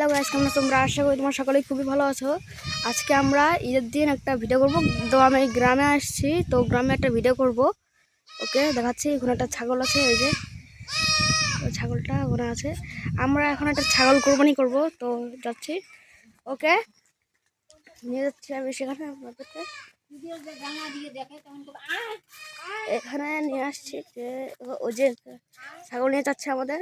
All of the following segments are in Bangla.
হ্যালো গাইস কেমন তোমরা আশা করি তোমার সকলেই খুবই ভালো আছো। আজকে আমরা ঈদের দিন একটা ভিডিও করব। তো আমি গ্রামে আসছি, তো গ্রামে একটা ভিডিও করব। ওকে দেখাচ্ছি ওখানে একটা ছাগল আছে ওই যে। ছাগলটা ওখানে আছে। আমরা এখন একটা ছাগল কোরবানি করব, তো যাচ্ছি। ওকে নিয়ে যাচ্ছি আমি সেখানে আপনাদেরকে। এখানে নিয়ে আসছি যে যে ছাগল নিয়ে যাচ্ছে আমাদের।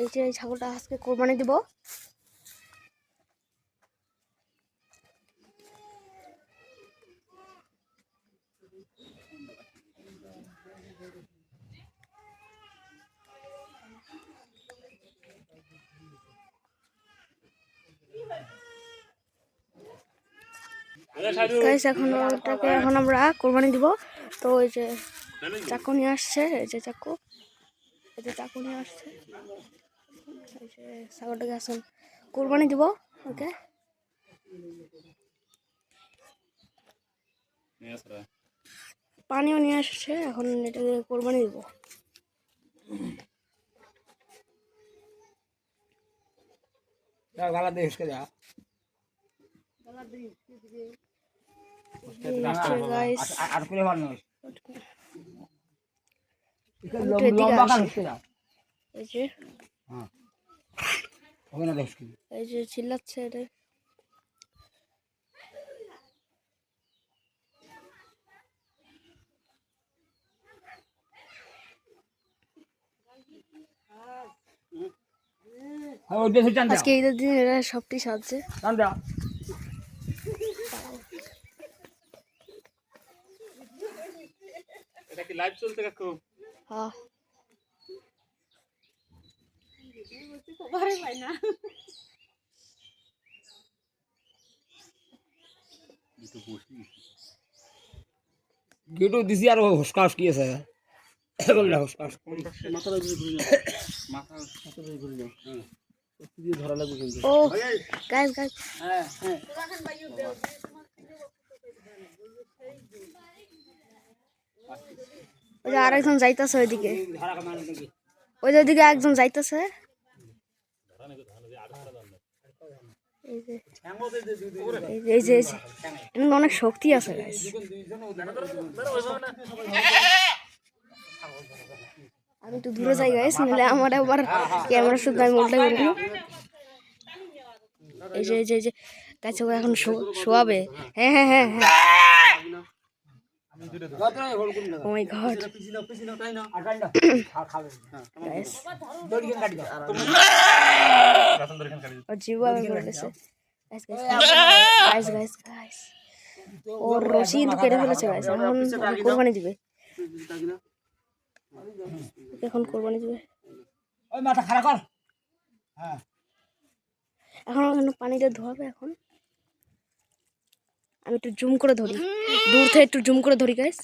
এই যে এই ছাগলটা আজকে কোরবানি দিব। এখন ওটাকে এখন আমরা কোরবানি দিব। তো ওই যে চাকু নিয়ে আসছে, এই যে চাকু। এই যে চাকু নিয়ে আসছে। ছাগলটাকে এখন কোরবানি দিব ওকে? পানিও নিয়ে আসছে এখন এটাকে কোরবানি দিব। গালা দিয়ে যা। গাইস আর করে ভালো লম্বা হ্যাঁ। হবে না দেখছি এই যে চিল্লাচ্ছে এটা হ্যাঁ ওই দেশে চান দাও আজকে ঈদের দিন এরা সবটি সাজছে। চান দাও এটা কি লাইভ চলছে কাকু? হ্যাঁ গেটও দিছি আর হুসকা হুসকি আছে বল না হুসকা মাথা ঘুরে মাথা ঘুরে যাও দিয়ে ধরা লাগবে কিন্তু ও গাইস গাইস হ্যাঁ হ্যাঁ ওই যে আরেকজন যাইতেছে ওইদিকে ধরা কামান নাকি ওই যে ওইদিকে একজন যাইতেছে এই যে অনেক শক্তি আছে আমি তো দূরে যাই গাইস নাহলে আমার আবার ক্যামেরা শুধু আমি উল্টে বেরবো এই যে এই যে এখন শোয়াবে। হ্যাঁ হ্যাঁ হ্যাঁ হ্যাঁ। মাই গড এখানে ও জিও আমি করে দিছে। গাইস গাইস গাইস গাইস ওর রশি কিন্তু কেটে ফেলেছে গাইস এখন কোরবানি দিবে। এখন কোরবানি দিবে। ওই মাথা খারাপ কর। হ্যাঁ। এখন ওখানে পানিটা ধোয়াবে এখন। আমি একটু জুম করে ধরি। দূর থেকে একটু জুম করে ধরি গাইস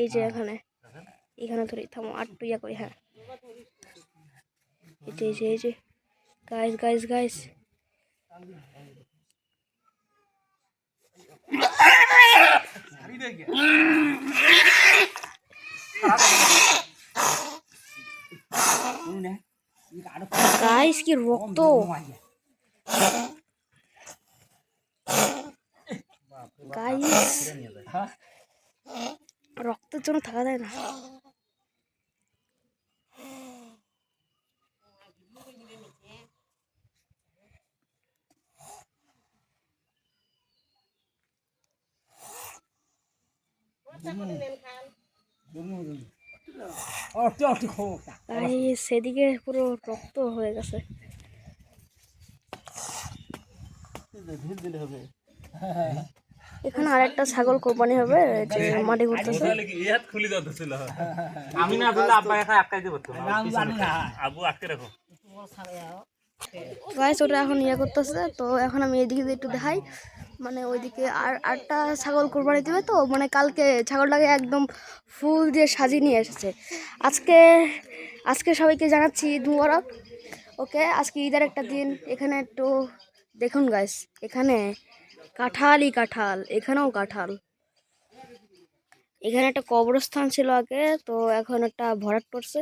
এই যে এখানে। এখানে ধরি, থামো, আর একটু ইয়া করি হ্যাঁ। এই যে এই যে এই যে। গাইস গাইস গাইস গাইস কি রক্ত। গাইস রক্তের জন্য থাকা যায় না। সেদিকে পুরো রক্ত হয়ে গেছে। ঢিল দিলে হবে এখানে আরেকটা ছাগল কোরবানি হবে যে মাটি ঘুরতেছে। তাহলে কি এই দাও ছিল আমি না বললে আব্বা একা আটকাই দেবো তো আবু আটকে রাখো। গাইস ওটা এখন ইয়ে করতেছে তো এখন আমি এদিকে একটু দেখাই। মানে ওইদিকে আর আটটা ছাগল কোরবানি দেবে তো মানে কালকে ছাগলটাকে একদম ফুল দিয়ে সাজিয়ে নিয়ে এসেছে। আজকে আজকে সবাইকে জানাচ্ছি ঈদ মুবারক ওকে আজকে ঈদের একটা দিন এখানে একটু দেখুন গাইস এখানে কাঁঠালই কাঁঠাল, এখানেও কাঁঠাল। এখানে একটা কবরস্থান ছিল আগে, তো এখন একটা ভরাট করছে।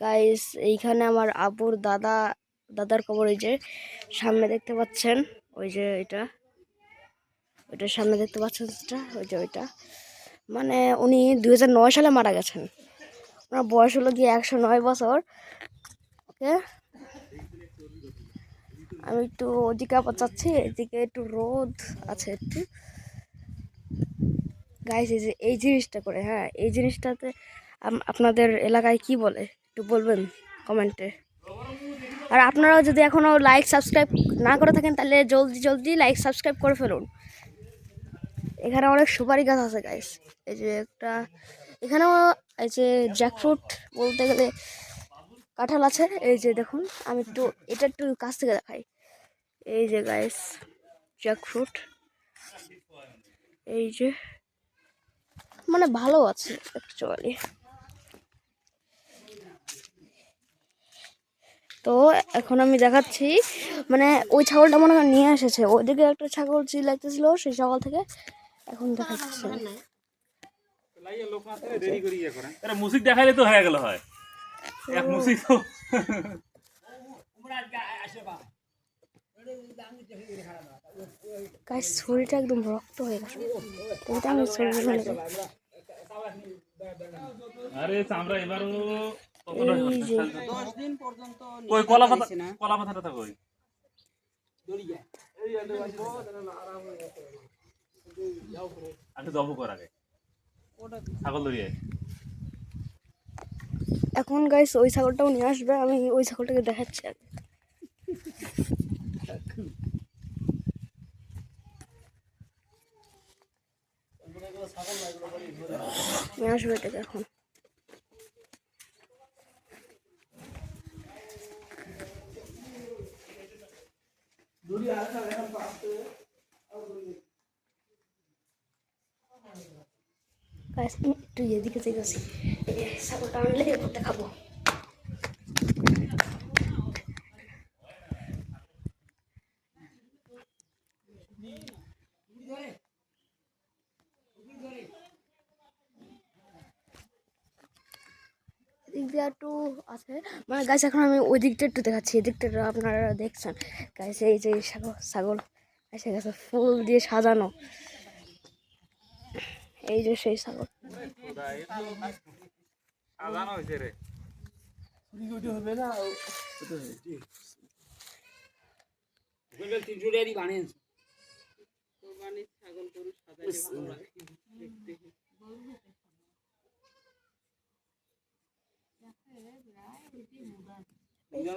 গাইস এইখানে আমার আবুর দাদা, দাদার কবর ওই যে সামনে দেখতে পাচ্ছেন, ওই যে এটা। ওইটার সামনে দেখতে পাচ্ছেন সেটা ওই যে ওইটা। মানে উনি নয় সালে মারা গেছেন। ওনার বয়স হলো গিয়ে একশো নয় বছর, ওকে? আমি একটু ওদিকে আবার এদিকে একটু রোদ আছে একটু। গাইস এই যে, এই জিনিসটা করে হ্যাঁ এই জিনিসটাতে আপনাদের এলাকায় কি বলে? একটু বলবেন কমেন্টে। আর আপনারাও যদি এখনও লাইক সাবস্ক্রাইব না করে থাকেন, তাহলে জলদি জলদি লাইক সাবস্ক্রাইব করে ফেলুন। এখানে অনেক সুপারি গাছ আছে গাইস এই যে একটা, এখানেও এই যে জ্যাকফ্রুট বলতে গেলে কাঁঠাল আছে। এই যে দেখুন, আমি একটু, এটা একটু কাছ থেকে দেখাই। এই যে গাইস জ্যাকফ্রুট এই যে মানে ভালো আছে অ্যাকচুয়ালি তো এখন আমি দেখাচ্ছি মানে ওই ছাগলটা মনে হয় নিয়ে এসেছে। ওইদিকে একটা ছাগল চিল্লাইতেছিল সেই ছাগল থেকে এখন দেখাচ্ছি। আরে মুসিক দেখাইলে তো হয়ে গেল হয়। এক মুসিক তো শরীরটা একদম রক্ত হয়ে গেছে। ওইটা আমি শরীর মানে আরে চামড়া এবারও কতটা এই যে। কই কলা পাতা কলা পাতাটা তো কই? আচ্ছা জব কর আগে। ছাগল ধরিয়ে এখন গাইস ওই ছাগলটাও নিয়ে আসবে আমি ওই ছাগলটাকে দেখাচ্ছি আগে। নিয়ে আসবে এটাকে এখন। একটু এদিকে যেতেছি ছাগলটা আনলে এরপর দেখাবো এদিক দিয়ে আছে। মানে গাছ এখন আমি ওই দিকটা একটু দেখাচ্ছি। এদিকটা আপনারা দেখছেন। গাছ এই যে ছাগল ছাগল এসে গেছে ফুল দিয়ে সাজানো। এই যে সেই ছাগল আজান হইছে রে ওইটা হবে না তিনশো টাকারই বানিয়েছে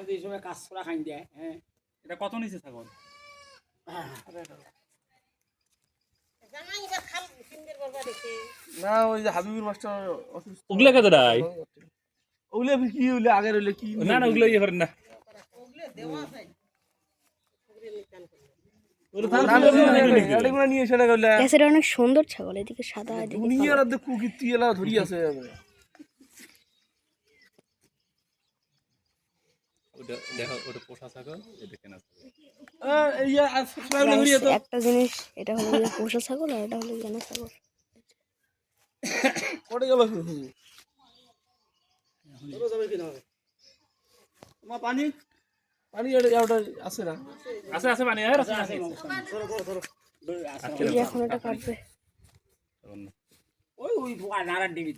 এই সময় কাজ করা খাই দেয় হ্যাঁ এটা কত নিছে ছাগল? না ওই যে হাবিবুর মাস্টার ওগুলা কত রাই ওগুলো কি হইলে আগের হইলে কি না না ওগুলো ইয়ে করেন না। ওগুলো অনেক সুন্দর ছাগল এদিকে সাদা এদিকে দুনিয়ার অর্ধেক কুকি তুই এলা ধরি আছে ওটা দেখো ওটা পোষা ছাগল এটা কেনা ছাগল এই সাবস্ক্রাইব ধরি Guys, একটা জিনিস এটা হলো পোষা ছাগল আর এটা হলো জানা ছাগল। পড়ে গেল পানি? পানি ওটা আছে না? আছে আছে আর আছে আছে এখন এটা কাটবে। ওই ওই নারায়ণ টিভি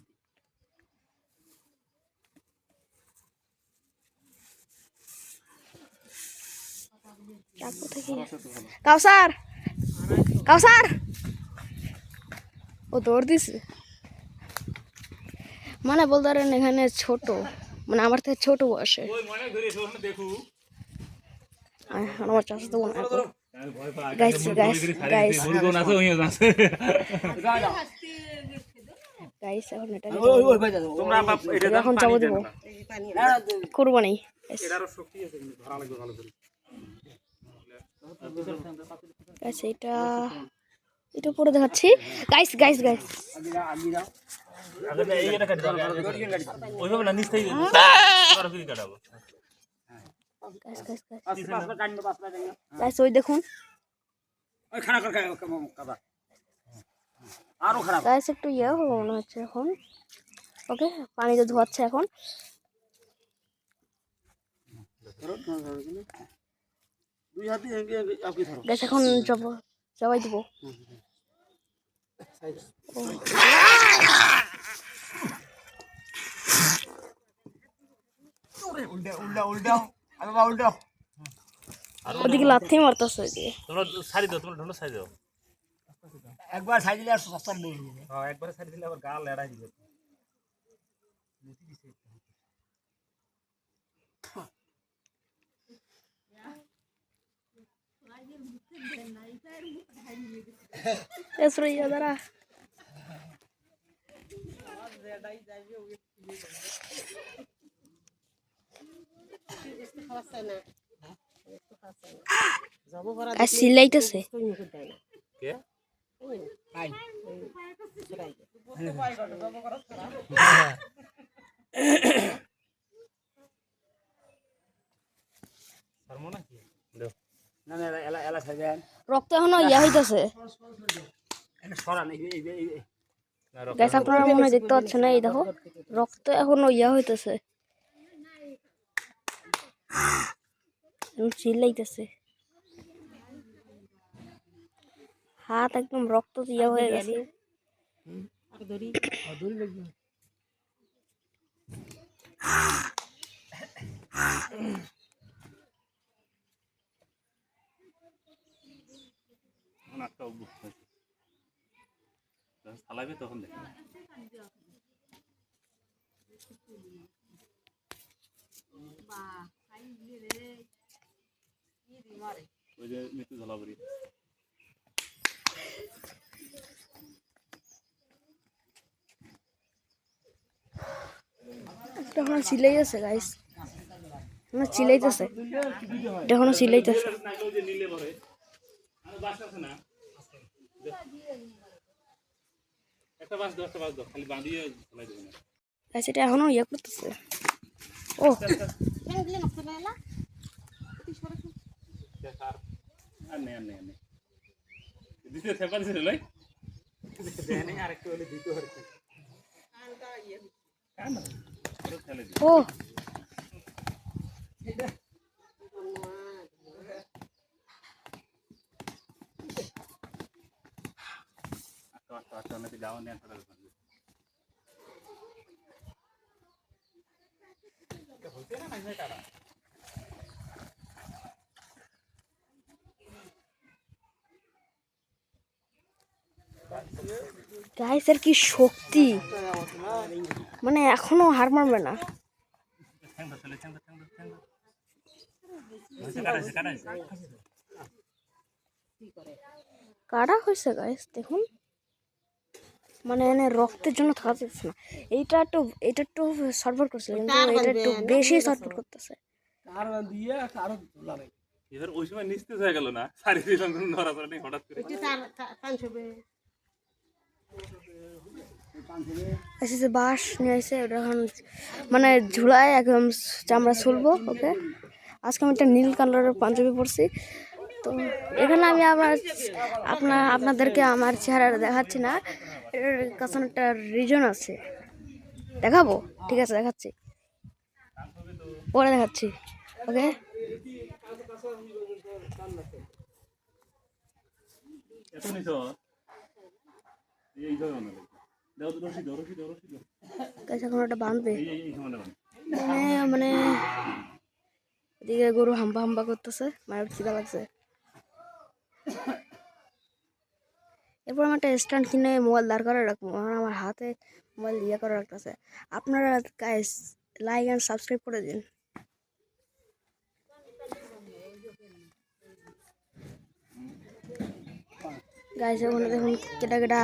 কাউসার কাউসার ও দৌড় দিছে মানে বলতে পারেন এখানে ছোট। মানে আমার থেকে ছোট বয়সে। ওই মনে ধরে শোন দেখু। আর আমার চাষা তো আছে ওই আছে গাইস এখন এটা তোমরা এখন দেবো। করব নেই এটারও শক্তি আছে কিন্তু ধরা লাগবে ভালো করে। গাইস এটা এটা পরে দেখাচ্ছি। গাইস গাইস গাইস গাইস ওই দেখুন। গাইস একটু ইয়ে মনে হচ্ছে এখন। ওকে পানিতে ধোয়াচ্ছে এখন ধরো, ধরো, ধরো, এখানে। দুই হাতে এগিয়ে এগিয়ে আপনি ধরো। গাইস এখন জব জবাই দিব। ওদিকে লাথি মারতেছে ওইদিকে। তোমরা সারি দাও তোমরা ঢোলো সারি দাও। একবার সাইড দিলে আর সস্তার নেই। হ্যাঁ একবারে সারি দিলে আবার গা লেড়াই দিবে। এসরে ইয়ে দাঁড়া সিলাইতেছে কে পারব না কি দাও না না এলা এলা সাইড দেন রক্ত এখনও ইয়া হইতেছে। না আপনারা মনে দেখতে পাচ্ছেন না এই দেখো রক্ত এখনও ইয়া হইতেছে। চিল্লাইতেছে। হাত একদম রক্ত ইয়া হয়ে গেছে। নাকটা অভ্যস্ত হয়েছে যখন চালাবে তখন দেখ ওই যে মৃত্যু ঝলাবরি চিল্লাইতেছে গাইস এখনও চিল্লাইতেছে এটা এখনও একটা বাস দাও একটা বাস দাও খালি বাঁধিয়ে ঝোলাই দেবে না। গাইস এটা এখনও ইয়া করতেছে। ও। থেপার ছিল লাই। আরেকটু হলে দিতে আর কি। কান ফেলে দিই ও আচ্ছা আচ্ছা আচ্ছা অনেক যাওয়া নেই আর কি শক্তি? মানে এখনও হার মারবে না। কাটা হয়েছে গাইস দেখুন। মানে এনে রক্তের জন্য থাকা যাচ্ছে না। এইটা একটু এটা একটু সরবর করছে কিন্তু এটা একটু বেশি সরবর করতেছে। কার দিয়ে কারও ধরা নেই। এবার ওই সময় নিস্তেজ হয়ে গেল না? সারি দিলাম নড়াচড়া নেই হঠাৎ করে। এসে যে বাঁশ নিয়ে এসে ওটা এখন মানে ঝুলায় একদম চামড়া ছুলবো ওকে? আজকে আমি একটা নীল কালারের পাঞ্জাবি পরছি। তো এখানে আমি আমার আপনার আপনাদেরকে আমার চেহারা দেখাচ্ছি না। এটার কাছে একটা রিজন আছে। দেখাবো? ঠিক আছে, দেখাচ্ছি। পরে দেখাচ্ছি। ওকে এখন ওটা বাঁধবে মানে মানে এদিকে গরু হাম্বা হাম্বা করতেছে, মায়ের খিদা লাগছে। এরপর আমি একটা স্ট্যান্ড কিনে মোবাইল দাঁড় করে রাখব। আমার হাতে মোবাইল ইয়ে করে রাখতেছে আপনারা গাইস লাইক অ্যান্ড সাবস্ক্রাইব করে দিন। গাইস এখন দেখুন কেটা কেটা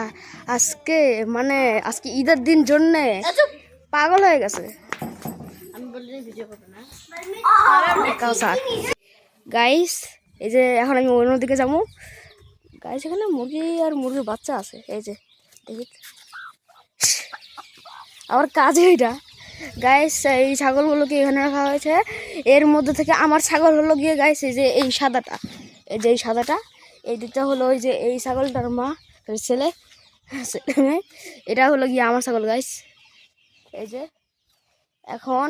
আজকে মানে আজকে ঈদের দিন জন্যে পাগল হয়ে গেছে। গাইস এই যে এখন আমি অন্যদিকে যাব। গাইস, এখানে মুরগি আর মুরগির বাচ্চা আছে। এই যে, দেখি। আবার কাজে এটা গাইস, এই ছাগলগুলোকে এখানে রাখা হয়েছে। এর মধ্যে থেকে আমার ছাগল হলো গিয়ে, গাইস, এই যে এই সাদাটা। এই যে এই সাদাটা। এই দিকটা হলো ওই যে এই ছাগলটার মা ছেলে। ছেলে। এটা হলো গিয়ে আমার ছাগল, গাইস। এই যে। এখন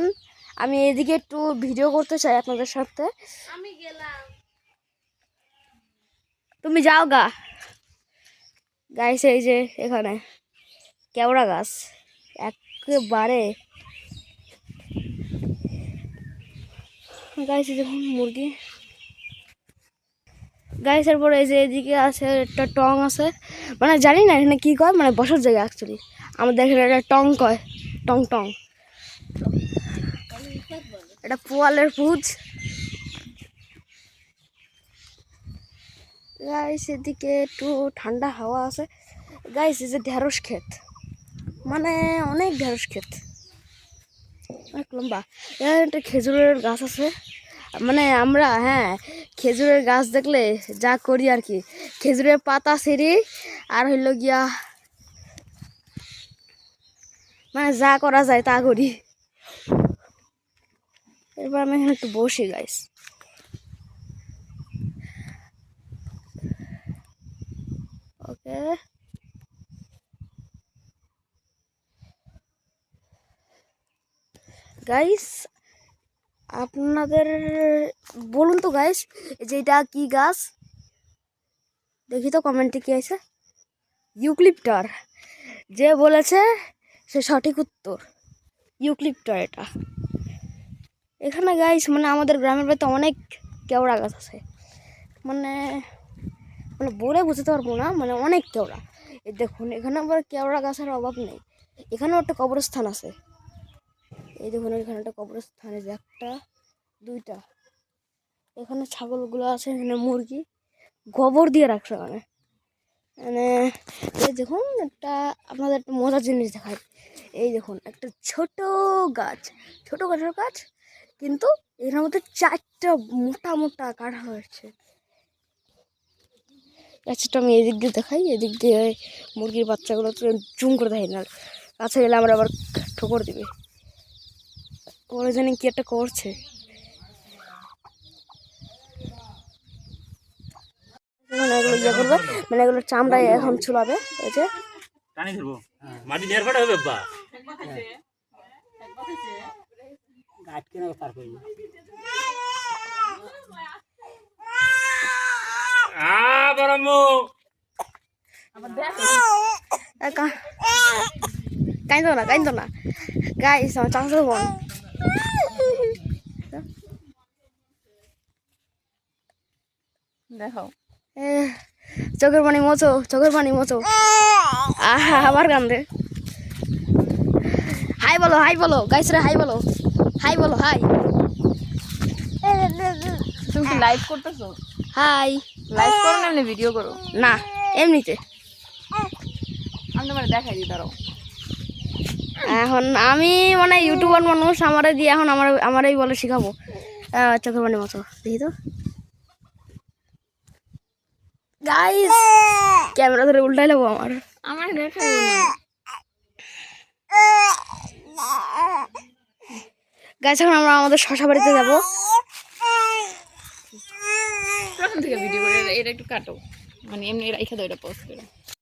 আমি এদিকে একটু ভিডিও করতে চাই আপনাদের সাথে। তুমি যাও গা। গাইস এই যে এখানে কেওড়া গাছ। একেবারে। গাইস দেখুন মুরগি। গাইসের পরে এই যে এদিকে আছে একটা টং আছে। মানে জানি না এখানে কি কয় মানে বসার জায়গা অ্যাকচুয়ালি আমাদের এখানে একটা টং কয়, টং টং। এটা পোয়ালের পুজ। গাইস এদিকে একটু ঠান্ডা হাওয়া আছে। গাইস যে ঢেঁড়স ক্ষেত। মানে অনেক ঢেঁড়স ক্ষেত। অনেক লম্বা। এখানে একটা খেজুরের গাছ আছে। মানে আমরা হ্যাঁ খেজুরের গাছ দেখলে যা করি আর কি। খেজুরের পাতা ছিঁড়ি আর হইল গিয়া মানে যা করা যায় তা করি। এরপর আমি এখানে একটু বসি গাইস গাইস আপনাদের, বলুন তো গাইস যে এটা কি গাছ? দেখি তো কমেন্টে কি আছে। ইউক্লিপ্টার যে বলেছে, সে সঠিক উত্তর। ইউক্লিপ্টার এটা। এখানে গাইস মানে আমাদের গ্রামের বাড়িতে অনেক কেওড়া গাছ আছে। মানে মানে বলে বুঝতে পারব না মানে অনেক কেওড়া। এই দেখুন, এখানে আবার কেওড়া গাছের অভাব নেই। এখানেও একটা কবরস্থান আছে। এই দেখুন, এখানে একটা কবরস্থান যে একটা, দুইটা। এখানে ছাগলগুলো আছে, এখানে মুরগি। গোবর দিয়ে রাখছে মানে মানে এই দেখুন, একটা আপনাদের একটা মজার জিনিস দেখায় এই দেখুন, একটা ছোট গাছ, ছোট গাছের গাছ, কিন্তু এর মধ্যে চারটা মোটা মোটা কাঠা হয়েছে। গাছটা আমি এদিক দিয়ে দেখাই, এদিক দিয়ে মুরগির বাচ্চাগুলো তো জুম করে দেখাই না। কাছে গেলে আমরা আবার ঠোকর দিবে। ওরা জানি কি একটা করছে। ইয়ে মানে এগুলো চামড়ায় এখন চুলাবে এই যে। মাটি হবে বা কাইন্দ না কাইন্দ না। গাইস আমার চাষের বোন দেখো। চোখের পানি মোচো চোখের পানি মোচো আহা আবার কান্দে। হাই বলো হাই বলো। গাইস রে হাই বলো। হাই বলো হাই। তুমি লাইভ করতেছো? হাই লাইভ করো না এমনি ভিডিও করো। না এমনিতে। আমি তোমার দেখাই দিই দাঁড়াও। এখন আমি মানে ইউটিউবার মানুষ আমারে দিয়ে এখন আমার আমারই বলে শিখাবো। চোখের পানি মতো দেখি তো। গাইস ক্যামেরা ধরে উল্টাই নেব আমার। আমার দেখাই গাইস এখন আমরা আমাদের শশা বাড়িতে যাব। প্রথম থেকে ভিডিও করে এটা একটু কাটো। মানে এমনি রাইখা দাও এটা পোস্ট করে।